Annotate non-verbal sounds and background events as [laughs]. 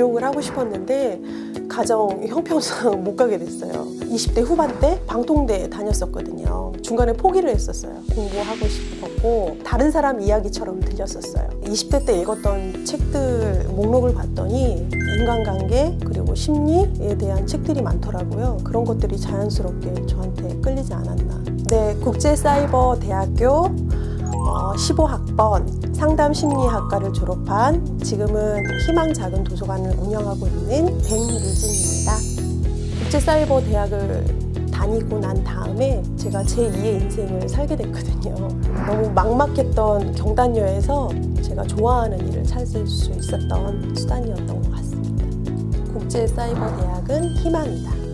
하고 싶었는데 가정 형편상 [laughs] 못 가게 됐어요. 20대 후반 때 방통대 다녔었거든요. 중간에 포기를 했었어요. 공부하고 싶었고 다른 사람 이야기처럼 들렸었어요. 20대 때 읽었던 책들 목록을 봤더니 인간관계 그리고 심리에 대한 책들이 많더라고요. 그런 것들이 자연스럽게 저한테 끌리지 않았나. 네, 국제사이버대학교 어, 15학번 상담심리학과를 졸업한 지금은 희망 작은 도서관을 운영하고 있는 백유진입니다. 국제사이버 대학을 다니고 난 다음에 제가 제2의 인생을 살게 됐거든요. 너무 막막했던 경단녀에서 제가 좋아하는 일을 찾을 수 있었던 수단이었던 것 같습니다. 국제사이버 대학은 희망이다.